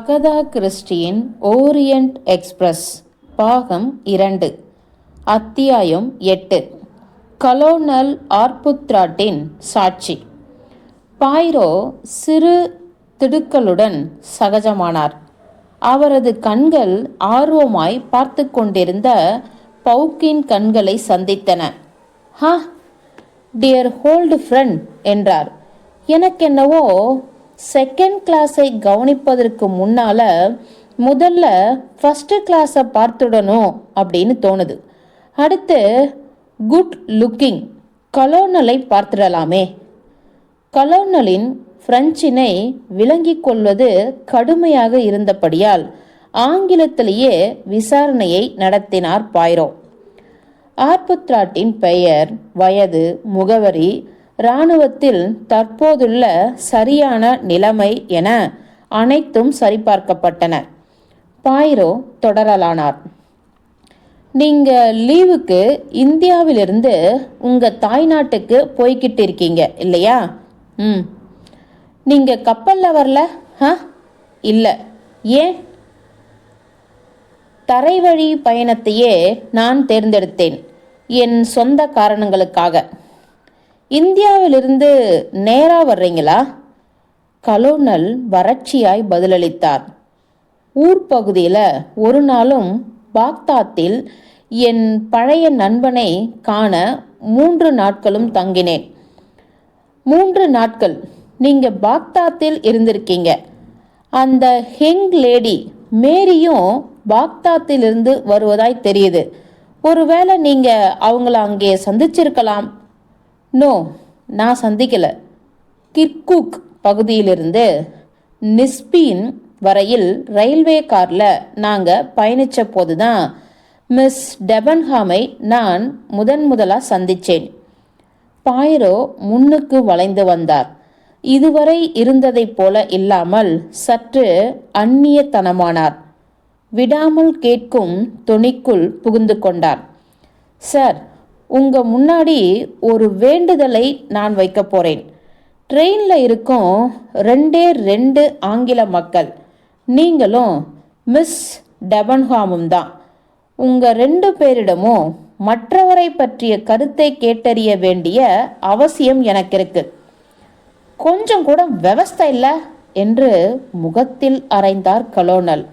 Agatha கிறிஸ்டியின் Orient express பாகம் இரண்டு அத்தியாயம் எட்டு. கலோனல் ஆர்புத்ராட்டின் சாட்சி. பாய்ரோ சிறு திடுக்களுடன் சகஜமானார். அவரது கண்கள் ஆர்வமாய் பார்த்து கொண்டிருந்த பவுக்கின் கண்களை சந்தித்தன. ஹா டியர் ஹோல்டு ஃப்ரெண்ட் என்றார். எனக்கென்னவோ செகண்ட் கிளாஸை கவனிப்பதற்கு முன்னால முதல்ல ஃபஸ்ட்டு கிளாஸை பார்த்துடணும் அப்படின்னு தோணுது. அடுத்து குட் லுக்கிங் கலோனலை பார்த்துடலாமே. கலோனலின் பிரெஞ்சினை விளங்கிக் கொள்வது கடுமையாக இருந்தபடியால் ஆங்கிலத்திலேயே விசாரணையை நடத்தினார் பாய்ரோ. ஆர்புத்ராட்டின் பெயர் வயது முகவரி இராணுவத்தில் தற்போதுள்ள சரியான நிலைமை என அனைத்தும் சரிபார்க்கப்பட்டன. பாயிரோ தொடரலானார். நீங்க லீவுக்கு இந்தியாவிலிருந்து உங்க தாய்நாட்டுக்கு போய்கிட்டு இருக்கீங்க இல்லையா? ம். நீங்க கப்பல்ல வரல? ஆ இல்லை. ஏன்? தரைவழி பயணத்தையே நான் தேர்ந்தெடுத்தேன். என் சொந்த காரணங்களுக்காக. இந்தியாவிலிருந்து நேரா வர்றீங்களா? கலோனல் வறட்சியாய் பதிலளித்தார். ஊர் பகுதியில் ஒரு நாளும் பாக்தாத்தில் என் பழைய நண்பனை காண மூன்று நாட்களும் தங்கினேன். மூன்று நாட்கள். நீங்கள் பாக்தாத்தில் இருந்திருக்கீங்க. அந்த ஹெங் லேடி மேரியும் பாக்தாத்திலிருந்து வருவதாய் தெரியுது. ஒருவேளை நீங்கள் அவங்கள அங்கே சந்திச்சிருக்கலாம். நோ நான் சந்திக்கல. கிர்குக் பகுதியிலிருந்து நிஸ்பீன் வரையில் ரயில்வே காரில் நாங்கள் பயணித்த போது தான் மிஸ் டெபன்ஹாமை நான் முதன் முதலாக சந்தித்தேன் பாயிரோ முன்னுக்கு வளைந்து வந்தார். இதுவரை இருந்ததைப் போல இல்லாமல் சற்று அந்நியத்தனமானார். விடாமல் கேட்கும் துணிக்குள் புகுந்து கொண்டார். சார் உங்க முன்னாடி ஒரு வேண்டுதலை நான் வைக்க போறேன். ட்ரெயினில் இருக்கும் ரெண்டே ரெண்டு ஆங்கில மக்கள். நீங்களும் மிஸ் டெபன்ஹாமும் தான். உங்க ரெண்டு பேரிடமும் மற்றவரை பற்றிய கருத்தை கேட்டறிய வேண்டிய அவசியம் எனக்கு இருக்கு. கொஞ்சம் கூட விவஸ்தை இல்லை என்று முகத்தில் அரைந்தார் கலோனல்.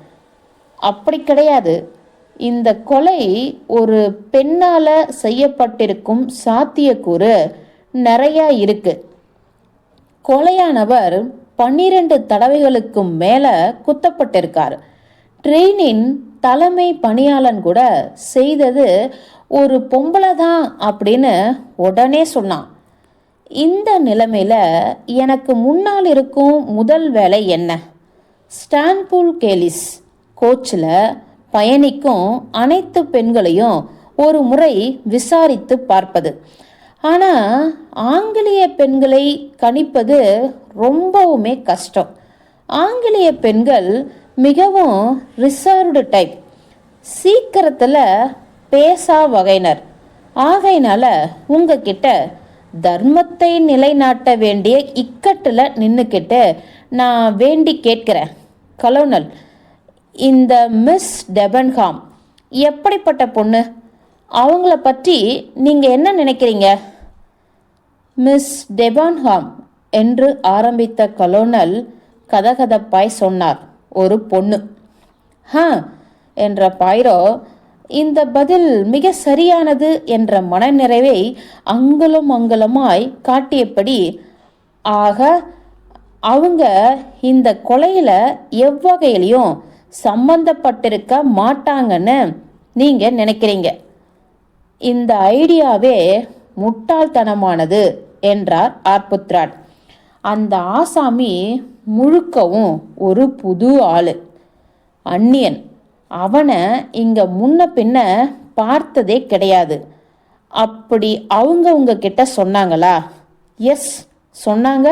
அப்படி கிடையாது. இந்த கொலை ஒரு பெண்ணால் செய்யப்பட்டிருக்கும் சாத்தியக்கூறு நிறையா இருக்கு. கொலையானவர் பன்னிரண்டு தடவைகளுக்கும் மேலே குத்தப்பட்டிருக்கார். ட்ரெயினின் தலைமை பணியாளன் கூட செய்தது ஒரு பொம்பளை தான் அப்படின்னு உடனே சொன்னான். இந்த நிலைமையில் எனக்கு முன்னால் இருக்கும் முதல் வேலை என்ன? ஸ்டான்புல் கேலிஸ் கோச்சில் பயணிக்கும் அனைத்து பெண்களையும் ஒரு முறை விசாரித்து பார்ப்பது. ஆனால் ஆங்கிலேய பெண்களை கணிப்பது ரொம்பவுமே கஷ்டம். ஆங்கிலேய பெண்கள் மிகவும் ரிசர்வ்டு டைப் சீக்கிரத்தில் பேசா வகையினர். ஆகையினால உங்ககிட்ட தர்மத்தை நிலைநாட்ட வேண்டிய இக்கட்டில் நின்றுக்கிட்டு நான் வேண்டி கேட்கிறேன். கலோனல் இந்த மிஸ் டெபன்ஹாம் எப்படிப்பட்ட பொண்ணு? அவங்கள பற்றி நீங்கள் என்ன நினைக்கிறீங்க? மிஸ் டெபான்ஹாம் என்று ஆரம்பித்த கலோனல் கதகதப்பாய் சொன்னார். ஒரு பொண்ணு. ஹ என்ற பாயிரோ இந்த பதில் மிக சரியானது என்ற மனநிறைவை அங்குலம் அங்குலமாய் காட்டியபடி ஆக அவங்க இந்த கொலையில் எவ்வகையிலையும் சம்பந்தப்பட்டிருக்க மாட்டாங்கன்னு நீங்கள் நினைக்கிறீங்க. இந்த ஐடியாவே முட்டாள்தனமானது என்றார் ஆர்புத்ராட். அந்த ஆசாமி முழுக்கவும் ஒரு புது ஆளு அந்நியன். அவனை இங்க முன்ன பின்ன பார்த்ததே கிடையாது. அப்படி அவங்க உங்ககிட்ட சொன்னாங்களா? எஸ் சொன்னாங்க.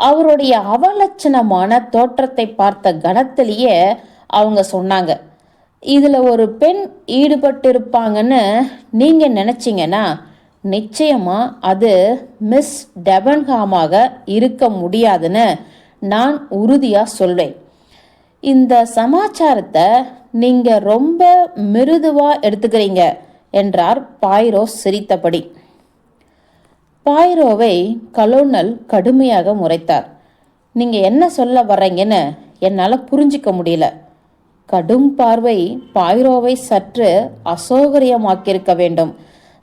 அவருடைய அவலட்சணமான தோற்றத்தை பார்த்த கணத்திலேயே அவங்க சொன்னாங்க இதில் ஒரு பெண் ஈடுபட்டிருப்பாங்கன்னு நீங்கள் நினச்சிங்கன்னா நிச்சயமாக அது மிஸ் டெபன்ஹாமாக இருக்க முடியாதுன்னு நான் உறுதியாக சொல்வேன் இந்த சமாச்சாரத்தை நீங்கள் ரொம்ப மிருதுவாக எடுத்துக்கிறீங்க என்றார் பாய்ரோ சிரித்தபடி. பாய்ரோவை கலோனல் கடுமையாக முறைத்தார். நீங்க என்ன சொல்ல வர்றீங்கன்னு என்னால் புரிஞ்சிக்க முடியல. கடும் பார்வை பாய்ரோவை சற்று அசௌகரியமாக்கியிருக்க வேண்டும்.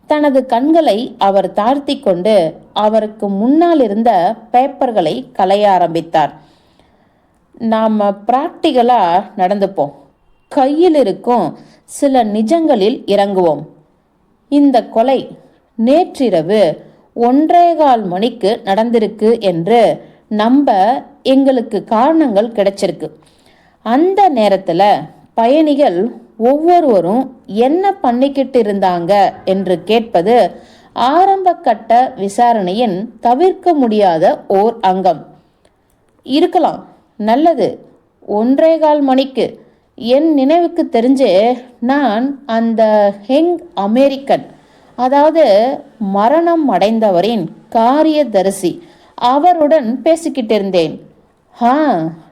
தனது கண்களை அவர் தாழ்த்தி கொண்டு அவருக்கு முன்னால் இருந்த பேப்பர்களை களைய ஆரம்பித்தார். நாம் பிராக்டிகலாக நடந்துப்போம். கையில் இருக்கும் சில நிஜங்களில் இறங்குவோம். இந்த கொலை நேற்றிரவு ஒன்றேகால் மணிக்கு நடந்திருக்கு என்று நம்ப எங்களுக்கு காரணங்கள் கிடைச்சிருக்கு. அந்த நேரத்தில் பயணிகள் ஒவ்வொருவரும் என்ன பண்ணிக்கிட்டு இருந்தாங்க என்று கேட்பது ஆரம்ப கட்ட விசாரணையின் தவிர்க்க முடியாத ஓர் அங்கம். இருக்கலாம் நல்லது. ஒன்றே கால் மணிக்கு. என் நினைவுக்கு தெரிஞ்சு நான் அந்த ஹெங் அமெரிக்கன் அதாவது மரணம் அடைந்தவரின் காரியதரிசி அவருடன் பேசிக்கிட்டு இருந்தேன் ஆ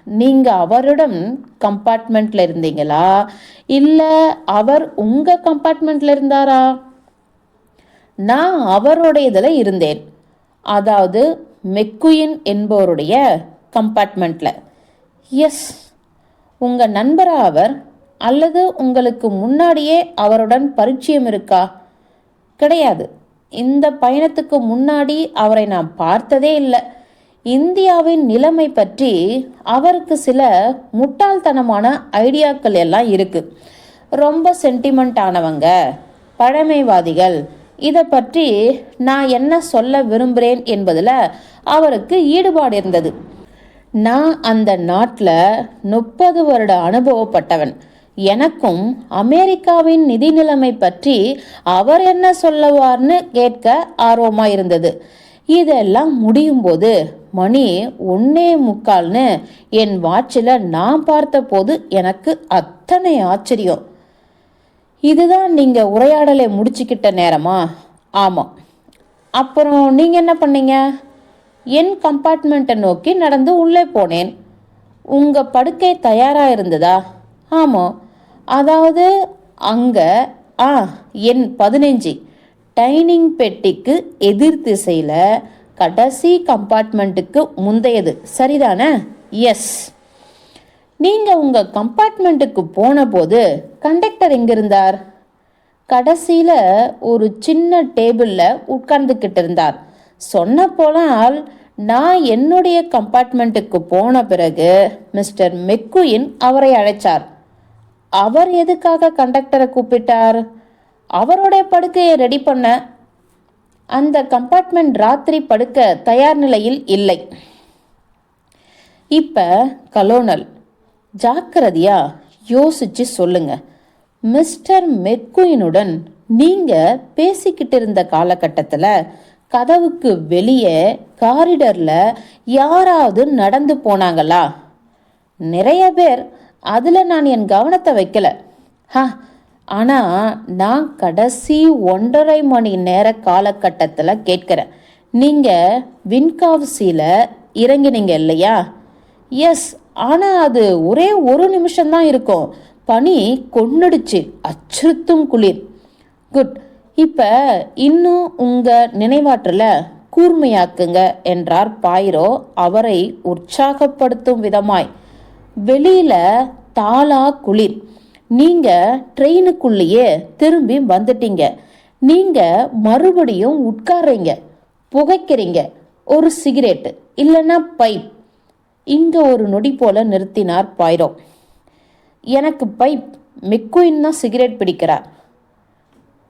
நீங்கள் அவருடன் கம்பார்ட்மெண்ட்டில் இருந்தீங்களா? இல்லை அவர் உங்கள் கம்பார்ட்மெண்ட்டில் இருந்தாரா? நான் அவருடையதில் இருந்தேன். அதாவது மெக்குயின் என்பவருடைய கம்பார்ட்மெண்ட்டில் எஸ் உங்கள் நண்பரா அவர்? அல்லது உங்களுக்கு முன்னாடியே அவருடன் பரிச்சயம் இருக்கா? கிடையாது. இந்த பயணத்துக்கு முன்னாடி அவரை நான் பார்த்ததே இல்லை. இந்தியாவின் நிலைமை பற்றி அவருக்கு சில முட்டாள்தனமான ஐடியாக்கள் எல்லாம் இருக்கு. ரொம்ப சென்டிமெண்ட் ஆனவங்க பழமைவாதிகள் இதை பற்றி நான் என்ன சொல்ல விரும்புகிறேன் என்பதில் அவருக்கு ஈடுபாடு இருந்தது. நான் அந்த நாட்டில் முப்பது வருட அனுபவப்பட்டவன். எனக்கும் அமெரிக்காவின் நிதி நிலைமை பற்றி அவர் என்ன சொல்லுவார்னு கேட்க ஆர்வமாக இருந்தது இதெல்லாம் முடியும் போது மணி ஒன்னே முக்கால்னு என் வாட்சில் நான் பார்த்தபோது எனக்கு அத்தனை ஆச்சரியம். இதுதான் நீங்கள் உரையாடலை முடிச்சுக்கிட்ட நேரமா? ஆமாம் அப்புறம் நீங்கள் என்ன பண்ணீங்க? என் கம்பார்ட்மெண்ட்டை நோக்கி நடந்து உள்ளே போனேன். உங்கள் படுக்கை தயாராக இருந்ததா? ஆமாம் அதாவது அங்கே ஆ என் பதினஞ்சு. டைனிங் பெட்டிக்கு எதிர் திசையில் கடைசி கம்பார்ட்மெண்ட்டுக்கு முந்தையது. சரிதானே? எஸ். நீங்கள் உங்கள் கம்பார்ட்மெண்ட்டுக்கு போன போது கண்டக்டர் எங்கே இருந்தார் கடைசியில் ஒரு சின்ன டேபிளில் உட்கார்ந்துக்கிட்டு இருந்தார். சொன்ன போனால் நான் என்னுடைய கம்பார்ட்மெண்ட்டுக்கு போன பிறகு மிஸ்டர் மெக்குயின் அவரை அழைச்சார். அவர் எதுக்காக கண்டக்டரை கூப்பிட்டார்? அவருடைய படுக்கையை ரெடி பண்ண அந்த கம்பார்ட்மெண்ட் ராத்திரி படுக்க தயார் நிலையில் இல்லை. இப்போ கலோனல் ஜாக்கிரதையா யோசிச்சு சொல்லுங்க. மிஸ்டர் மெக்குயினுடன் நீங்க பேசிக்கிட்டு இருந்த காலகட்டத்தில் கதவுக்கு வெளியே காரிடரில் யாராவது நடந்து போனாங்களா? நிறைய பேர் அதில் நான் என் கவனத்தை வைக்கல. ஹா ஆனால் நான் கடைசி ஒன்றரை மணி நேர காலகட்டத்தில் கேட்குறேன். நீங்கள் வின்காவ்சியில் இறங்கினீங்க இல்லையா? எஸ் ஆனால் அது ஒரே ஒரு நிமிஷம்தான் இருக்கும். பனி கொன்னடிச்சு அச்சுறுத்தும் குளிர். குட் இப்போ இன்னும் உங்கள் நினைவாற்றலை கூர்மையாக்குங்க என்றார் பாயிரோ அவரை உற்சாகப்படுத்தும் விதமாய். வெளியில தாளா குளிர். நீங்க ட்ரெயினுக்குள்ளேயே திரும்பி வந்துட்டீங்க. நீங்க மறுபடியும் உட்கார்றீங்க. புகைக்கிறீங்க. ஒரு சிகரெட் இல்லைன்னா பைப். இங்க ஒரு நொடி போல நிறுத்தினார் பாய்ரோ. எனக்கு பைப் மெக்குயின் தான் சிகரெட் பிடிக்கிறார்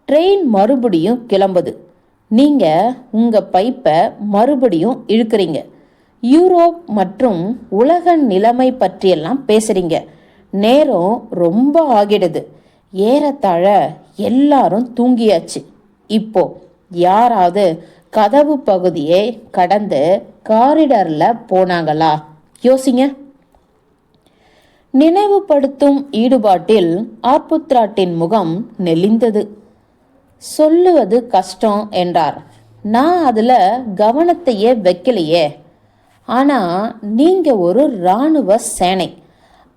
ட்ரெயின் மறுபடியும் கிளம்புது. நீங்க உங்க பைப்பை மறுபடியும் இழுக்கிறீங்க. யூரோப் மற்றும் உலக நிலைமை பற்றியெல்லாம் பேசுறீங்க. நேரம் ரொம்ப ஆகிடுது. ஏறத்தாழ எல்லாரும் தூங்கியாச்சு. இப்போ யாராவது கதவு பகுதியை கடந்து காரிடரில் போனாங்களா? யோசிங்க. நினைவுபடுத்தும் ஈடுபாட்டில் ஆர்புத்ராட்டின் முகம் நெளிந்தது. சொல்லுவது கஷ்டம் என்றார். நான் அதில் கவனத்தையே வைக்கலையே. ஆனால் நீங்கள் ஒரு இராணுவ சேனை.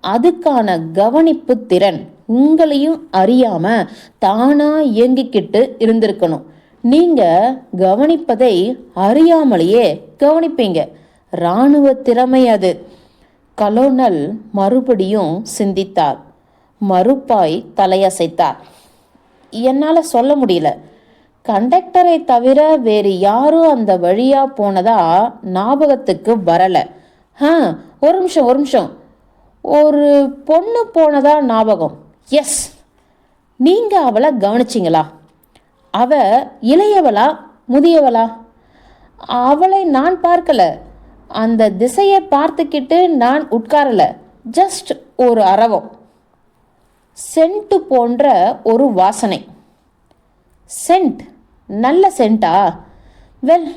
அதுக்கான கவனிப்பு திறன் உங்களையும் அறியாமல் தானாக இயங்கிக்கிட்டு இருந்திருக்கணும். நீங்கள் கவனிப்பதை அறியாமலேயே கவனிப்பீங்க. இராணுவ திறமை அது. கலோனல் மறுபடியும் சிந்தித்தார். மறுப்பாய் தலையசைத்தார். என்னால் சொல்ல முடியல. கண்டக்டரை தவிர வேறு யாரும் அந்த வழியா போனதா ஞாபகத்துக்கு வரல. ஆ ஒரு நிமிஷம் ஒரு நிமிஷம். ஒரு பொண்ணு போனதா ஞாபகம்? எஸ். நீங்க அவளை கவனிச்சிங்களா? அவ இளையவளா முதியவளா? அவளை நான் பார்க்கல. அந்த திசையை பார்த்துக்கிட்டு நான் உட்காரல. ஜஸ்ட் ஒரு அரவம். சென்ட்டு போன்ற ஒரு வாசனை. சென்ட். நல்ல சென்ட்டா வெல்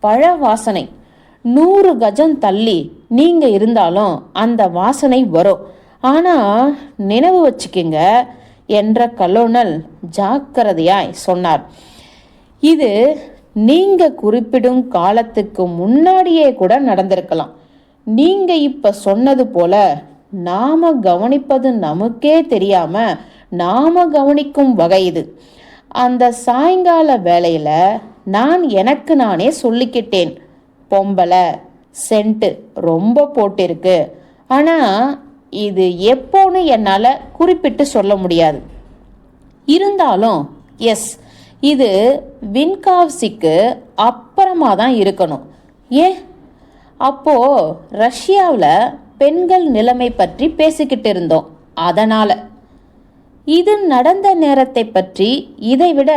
பழ வாசனை நூறு கஜம் தள்ளி நீங்க இருந்தாலும் அந்த வாசனை வரும். ஆனா நினைவு வச்சுக்கோங்க என்ற கலோனல் ஜாக்கிரதையாய் சொன்னார். இது நீங்க குறிப்பிடும் காலத்துக்கு முன்னாடியே கூட நடந்திருக்கலாம். நீங்க இப்ப சொன்னது போல நாம கவனிப்பது நமக்கே தெரியாம நாம கவனிக்கும் வகை இது. அந்த சாயங்கால வேலையில் நான் எனக்கு நானே சொல்லிக்கிட்டேன் பொம்பளை சென்ட்டு ரொம்ப போட்டிருக்கு. ஆனா இது எப்போன்னு என்னால் குறிப்பிட்டு சொல்ல முடியாது. இருந்தாலும் எஸ் இது வின்காவ்சிக்கு அப்புறமா தான் இருக்கணும். ஏன்? அப்போ ரஷ்யாவில் பெண்கள் நிலைமை பற்றி பேசிக்கிட்டு இருந்தோம். அதனால். இது நடந்த நேரத்தை பற்றி இதைவிட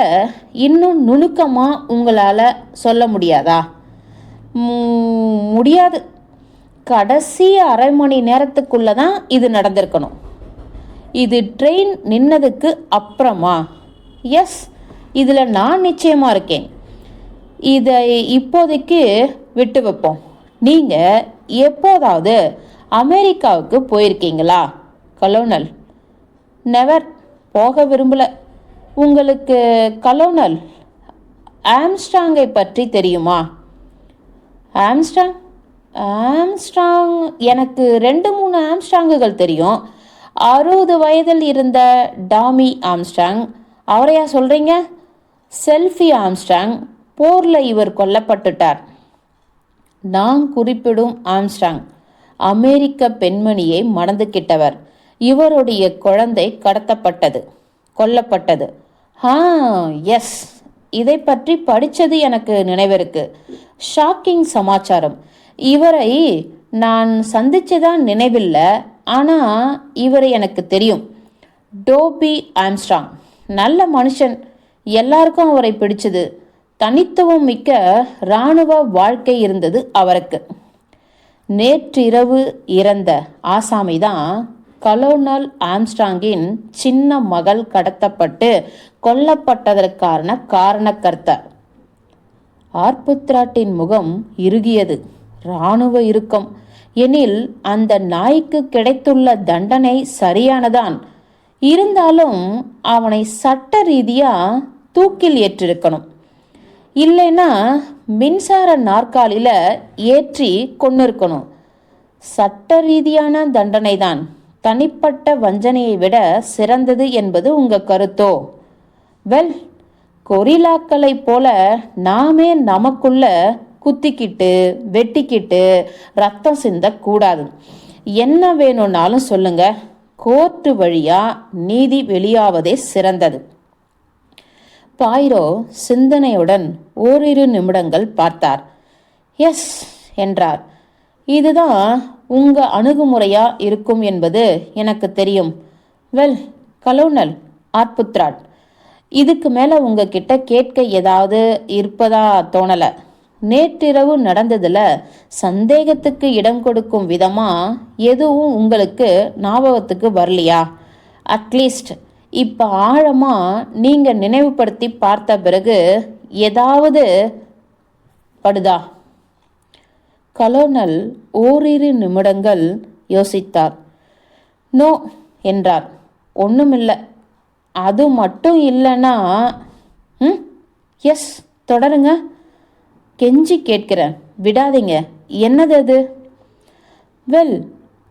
இன்னும் நுணுக்கமாக உங்களால் சொல்ல முடியாதா? முடியாது. கடைசி அரை மணி நேரத்துக்குள்ள தான் இது நடந்திருக்கணும். இது ட்ரெயின் நின்னதுக்கு அப்புறமா? எஸ் இதில் நான் நிச்சயமாக இருக்கேன். இதை இப்போதைக்கு விட்டு வைப்போம். நீங்கள் எப்போதாவது அமெரிக்காவுக்கு போயிருக்கீங்களா கலோனல்? நெவர் போக விரும்பல. உங்களுக்கு கலோனல் ஆம்ஸ்டாங்கை பற்றி தெரியுமா? ஆம்ஸ்டாங் ஆம்ஸ்டாங் எனக்கு ரெண்டு மூணு ஆம்ஸ்டாங்குகள் தெரியும். அறுபது வயதில் இருந்த டாமி ஆம்ஸ்டாங் அவரையா சொல்கிறீங்க செல்ஃபி ஆம்ஸ்டாங் போரில் இவர் கொல்லப்பட்டுட்டார். நான் குறிப்பிடும் ஆம்ஸ்டாங் அமெரிக்க பெண்மணியை மணந்துக்கிட்டவர் இவருடைய குழந்தை கடத்தப்பட்டது கொல்லப்பட்டது. Ah yes. இதை பற்றி படித்தது எனக்கு நினைவிருக்கு. ஷாக்கிங் சமாச்சாரம். இவரை நான் சந்திச்சதான் நினைவில்லை ஆனால் இவரை எனக்கு தெரியும். Toby Armstrong. நல்ல மனுஷன். எல்லாருக்கும் அவரை பிடிச்சது. தனித்துவம் மிக்க இராணுவ வாழ்க்கை இருந்தது அவருக்கு. நேற்றிரவு இறந்த ஆசாமி தான் கலோனல் ஆம்ஸ்டாங்கின் சின்ன மகள் கடத்தப்பட்டு கொல்லப்பட்டதற்கான காரணக்கர்த்தர். ஆர்புத்ராட்டின் முகம் இறுகியது. இராணுவ இறுக்கம். எனில் அந்த நாய்க்கு கிடைத்துள்ள தண்டனை சரியானதான். இருந்தாலும் அவனை சட்ட ரீதியா தூக்கில் ஏற்றிருக்கணும். இல்லைன்னா மின்சார நாற்காலியில ஏற்றி கொண்டு இருக்கணும் சட்ட ரீதியான தண்டனை தான் தனிப்பட்ட வஞ்சனையை விட சிறந்தது என்பது உங்க கருத்தோ? வெல் கொரில்லாக்களைப் போல நாமே நமக்குள்ள குத்திக்கிட்டு வெட்டிக்கிட்டு ரத்தம் சிந்தக்கூடாது. என்ன வேணும்னாலும் சொல்லுங்க. கோர்ட்டு வழியா நீதி வெளியாவதே சிறந்தது. பாயிரோ சிந்தனையுடன் ஓரிரு நிமிடங்கள் பார்த்தார். எஸ் என்றார். இதுதான் உங்க அணுகுமுறையா இருக்கும் என்பது எனக்கு தெரியும். வெல் கலோனல் ஆர்புத்ராட் இதுக்கு மேல உங்ககிட்ட கேட்க ஏதாவது இருப்பதா தோணல. நேற்றிரவு நடந்ததுல சந்தேகத்துக்கு இடம் கொடுக்கும் விதமா எதுவும் உங்களுக்கு ஞாபகத்துக்கு வரலையா? அட்லீஸ்ட் இப்ப ஆழமா நீங்க நினைவுபடுத்தி பார்த்த பிறகு ஏதாவது படுதா? கலோனல் ஓரிரு நிமிடங்கள் யோசித்தார். நோ என்றார். ஒன்றுமில்லை அது மட்டும் இல்லைன்னா ம் எஸ் தொடருங்க. கெஞ்சி கேட்கிறேன். விடாதீங்க. என்னது அது? வெல்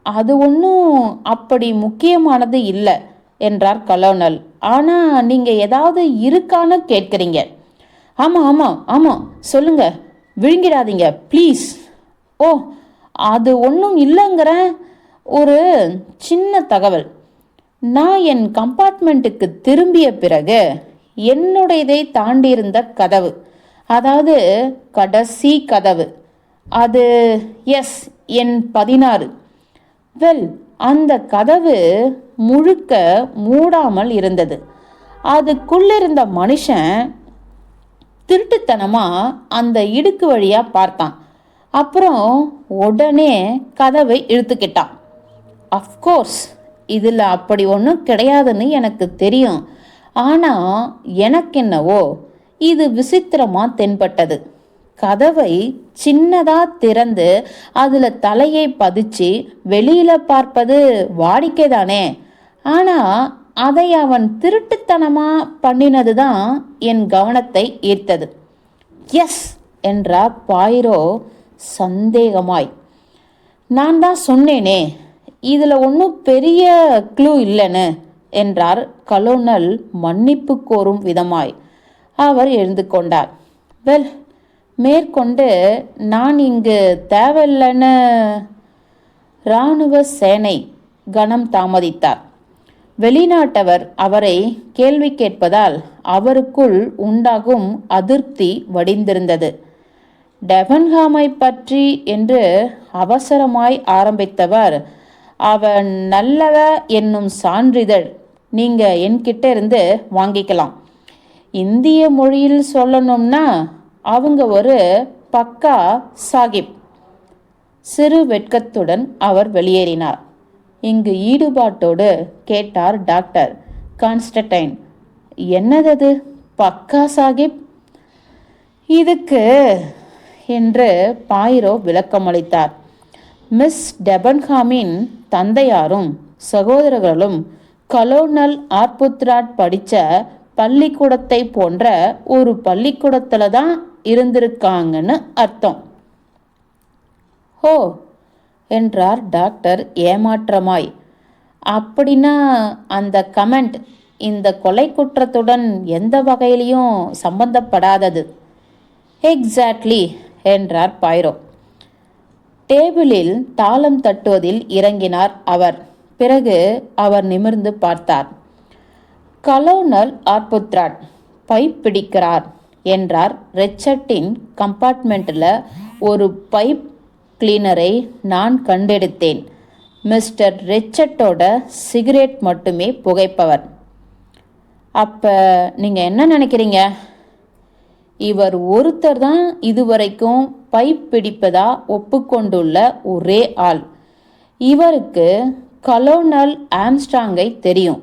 அது ஒன்றும் அப்படி முக்கியமானது இல்லை என்றார் கலோனல். ஆனால் நீங்கள் ஏதாவது இருக்கான்னு கேட்குறீங்க. ஆமாம் ஆமாம் ஆமாம் சொல்லுங்கள் விழுங்கிடாதீங்க. ப்ளீஸ். ஓ அது ஒன்றும் இல்லைங்கிறேன் ஒரு சின்ன தகவல். நான் என் கம்பார்ட்மெண்ட்டுக்கு திரும்பிய பிறகு என்னுடையதை தாண்டியிருந்த கதவு அதாவது கடைசி கதவு அது எஸ் என் பதினாறு. வெல் அந்த கதவு முழுக்க மூடாமல் இருந்தது. அதுக்குள்ளிருந்த மனுஷன் திருட்டுத்தனமாக அந்த இடுக்கு வழியாக பார்த்தான். அப்புறம் உடனே கதவை இழுத்துக்கிட்டான். அஃப்கோர்ஸ் இதில் அப்படி ஒன்றும் கிடையாதுன்னு எனக்கு தெரியும். ஆனால் எனக்கென்னவோ இது விசித்திரமாக தென்பட்டது. கதவை சின்னதாக திறந்து அதில் தலையை பதிச்சு வெளியில் பார்ப்பது வாடிக்கைதானே. ஆனால் அதை அவன் திருட்டுத்தனமாக பண்ணினது தான் என் கவனத்தை ஈர்த்தது. எஸ் என்றார் பாயிரோ சந்தேகமாய் நான் தான் சொன்னேனே இதில் ஒன்றும் பெரிய க்ளூ இல்லைன்னு என்றார் கலோனல் மன்னிப்பு கோரும் விதமாய். அவர் எழுந்து கொண்டார். வெல் மேற்கொண்டு நான் இங்கு தேவையில்லைன்னு இராணுவ சேனை கணம் தாமதித்தார். வெளிநாட்டவர் அவரை கேள்வி கேட்பதால் அவருக்குள் உண்டாகும் அதிருப்தி வடிந்திருந்தது. டெபன்ஹாமை பற்றி என்று அவசரமாய் ஆரம்பித்தவர். அவன் நல்லவ என்னும் சான்றிதழ் நீங்க என்கிட்ட இருந்து வாங்கிக்கலாம். இந்திய மொழியில் சொல்லணும்னா அவங்க ஒரு பக்கா சாகிப் சிறு வெட்கத்துடன் அவர் வெளியேறினார். இங்கு ஈடுபாட்டோடு கேட்டார் டாக்டர் கான்ஸ்டன்டைன். என்னதது பக்கா சாகிப் இதுக்கு என்று பாயிரோ விளக்கமளித்தார். மிஸ் டெபன்ஹாமின் தந்தையாரும் சகோதரர்களும் கலோனல் ஆர்புத்ராட் படித்த பள்ளிக்கூடத்தை போன்ற ஒரு பள்ளிக்கூடத்தில் தான் இருந்திருக்காங்கன்னு அர்த்தம். ஹோ! என்றார் டாக்டர் ஏமாற்றமாய். அப்படின்னா அந்த கமெண்ட் இந்த கொலை குற்றத்துடன் எந்த வகையிலையும் சம்பந்தப்படாதது. எக்ஸாக்ட்லி என்றார் பைரோ. டேபிளில் தாளம் தட்டுவதில் இறங்கினார் அவர். பிறகு அவர் நிமிர்ந்து பார்த்தார். கலோனல் ஆர்புத்ராட் பைப் பிடிக்கிறார் என்றார். ரெச்சர்ட்டின் கம்பார்ட்மெண்ட்டில் ஒரு பைப் கிளீனரை நான் கண்டெடுத்தேன். மிஸ்டர் ரெச்சர்ட்டோட சிகரெட் மட்டுமே புகைப்பவர். அப்போ நீங்கள் என்ன நினைக்கிறீங்க? இவர் ஒருத்தர் தான் இதுவரைக்கும் பைப் பிடிப்பதா ஒப்புக்கொண்டுள்ள ஒரே ஆள். இவருக்கு கலோனல் ஆம்ஸ்டாங்கை தெரியும்.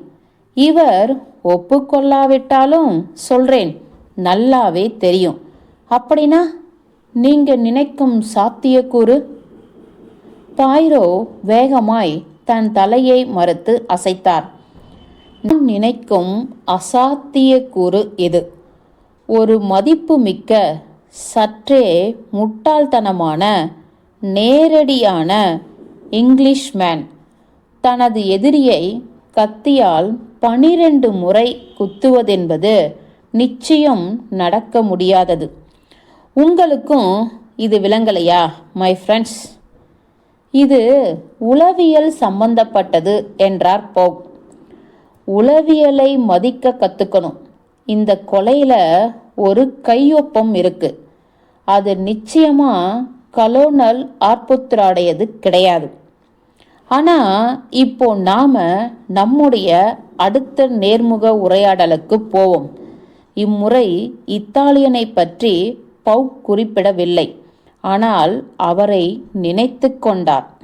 இவர் ஒப்புக்கொள்ளாவிட்டாலும் சொல்றேன் நல்லாவே தெரியும். அப்படின்னா நீங்க நினைக்கும் சாத்தியக்கூறு? பாய்ரோ வேகமாய் தன் தலையை மறுத்து அசைத்தார். நான் நினைக்கும் அசாத்தியக்கூறு இது. ஒரு மதிப்புமிக்க சற்றே முட்டாள்தனமான நேரடியான இங்கிலீஷ்மேன். தனது எதிரியை கத்தியால் பனிரெண்டு முறை குத்துவதென்பது நிச்சயம் நடக்க முடியாதது. உங்களுக்கும் இது விளங்கலையா மை ஃப்ரெண்ட்ஸ் இது உளவியல் சம்பந்தப்பட்டது என்றார் போக். உளவியலை மதிக்க கற்றுக்கணும் இந்த கொலையில ஒரு கையொப்பம் இருக்கு. அது நிச்சயமா கலோனல் ஆர்புத்ராடையது கிடையாது. ஆனா இப்போ நாம நம்முடைய அடுத்த நேர்முக உரையாடலுக்கு போவோம். இம்முறை இத்தாலியனை பற்றி பவுக் குறிப்பிடவில்லை. ஆனால் அவரை நினைத்து கொண்டார்.